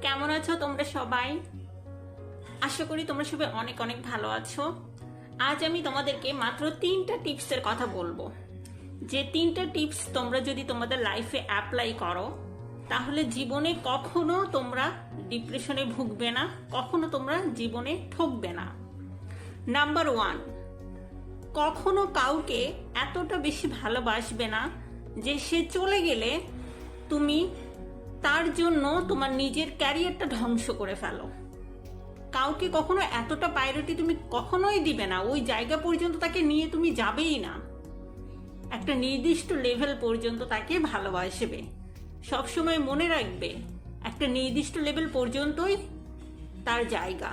কেমন আছো তোমরা সবাই? আশা করি তোমরা সবাই অনেক অনেক ভালো আছো। আজ আমি তোমাদেরকে মাত্র তিনটা টিপসের কথা বলব। যে তিনটা টিপস তোমরা যদি তোমাদের লাইফে অ্যাপ্লাই করো, তাহলে জীবনে কখনো তোমরা ডিপ্রেশনে ভুগবে না, কখনো তোমরা জীবনে ঠকবে না। নাম্বার ওয়ান কখনো কাউকে এতটা বেশি ভালোবাসবে না যে সে চলে গেলে তুমি তার জন্য তোমার নিজের ক্যারিয়ারটা ধ্বংস করে ফেলো। কাউকে কখনো এতটা প্রায়োরিটি তুমি কখনোই দিবে না। ওই জায়গা পর্যন্ত তাকে নিয়ে তুমি যাবেই না। একটা নির্দিষ্ট লেভেল পর্যন্ত তাকে ভালোবাসবে। সবসময় মনে রাখবে, একটা নির্দিষ্ট লেভেল পর্যন্তই তার জায়গা।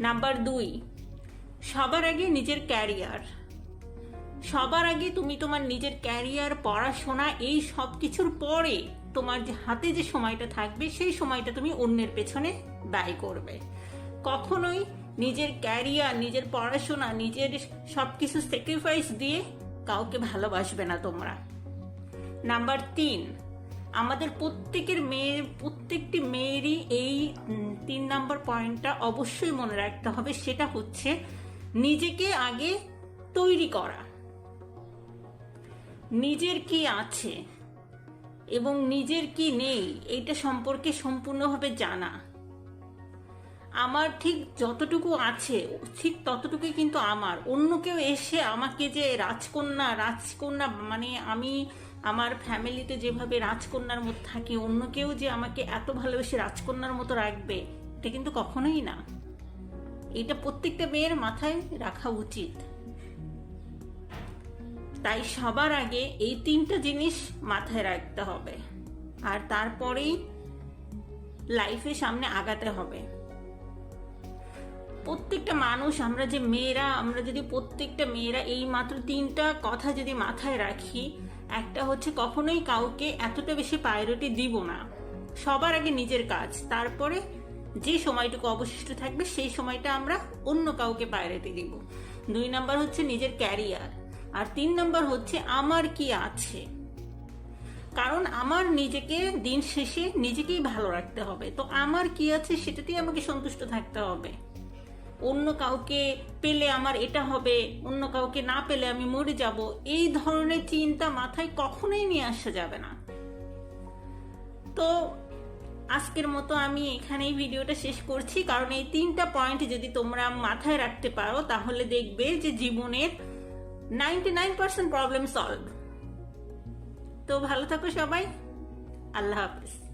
নাম্বার দুই, সবার আগে নিজের ক্যারিয়ার সবার আগে তুমি তোমার নিজের ক্যারিয়ার পড়াশোনা, এই সব কিছুর পরে তোমার যে হাতে যে সময়টা থাকবে, সেই সময়টা তুমি অন্যের পেছনে ব্যয় করবে। কখনোই নিজের ক্যারিয়ার নিজের পড়াশোনা, নিজের সব কিছু স্যাক্রিফাইস দিয়ে কাউকে ভালোবাসবে না তোমরা। নাম্বার তিন, আমাদের প্রত্যেকের মেয়ের প্রত্যেকটি মেয়েরই এই তিন নাম্বার পয়েন্টটা অবশ্যই মনে রাখতে হবে। সেটা হচ্ছে নিজেকে আগে তৈরি করা। নিজের কি আছে এবং নিজের কি নেই, এইটা সম্পর্কে সম্পূর্ণভাবে জানা। আমার ঠিক যতটুকু আছে, ঠিক ততটুকুই কিন্তু আমার। অন্য কেউ এসে আমাকে যে রাজকন্যা রাজকন্যা মানে আমি আমার ফ্যামিলিতে যেভাবে রাজকন্যার মতো থাকি, অন্য কেউ যে আমাকে এত ভালোবেসে রাজকন্যার মতো রাখবে, এটা কিন্তু কখনোই না। এটা প্রত্যেকটা মেয়ের মাথায় রাখা উচিত। তাই সবার আগে এই তিনটা জিনিস মাথায় রাখতে হবে। আর তারপরেই লাইফে সামনে আগাতে হবে। প্রত্যেকটা মানুষ, আমরা যে মেয়েরা, আমরা যদি প্রত্যেকটা মেয়েরা এই মাত্র তিনটা কথা যদি মাথায় রাখি, একটা হচ্ছে কখনোই কাউকে এতটা বেশি প্রায়োরিটি দিব না। সবার আগে নিজের কাজ, তারপরে যে সময়টুকু অবশিষ্ট থাকবে, সেই সময়টা আমরা অন্য কাউকে প্রায়োরিটি দিব। দুই নাম্বার হচ্ছে নিজের ক্যারিয়ার আর তিন নম্বর হচ্ছে, আমার কি আছে? কারণ আমার নিজেকে দিন শেষে নিজেকেই ভালো রাখতে হবে। তো আমার কি আছে সেটাতেই আমাকে সন্তুষ্ট থাকতে হবে। অন্য কাউকে পেলে আমার এটা হবে, অন্য কাউকে না পেলে আমি মরে যাব। এই ধরনের চিন্তা মাথায় কখনোই নিয়ে আসা যাবে না। তো আজকের মতো আমি এখানেই ভিডিওটা শেষ করছি। কারণ এই তিনটা পয়েন্ট যদি তোমরা মাথায় রাখতে পারো, তাহলে দেখবে যে জীবনের ninety nine percent problem solve তো ভালো থাকো সবাই। আল্লাহ হাফিজ।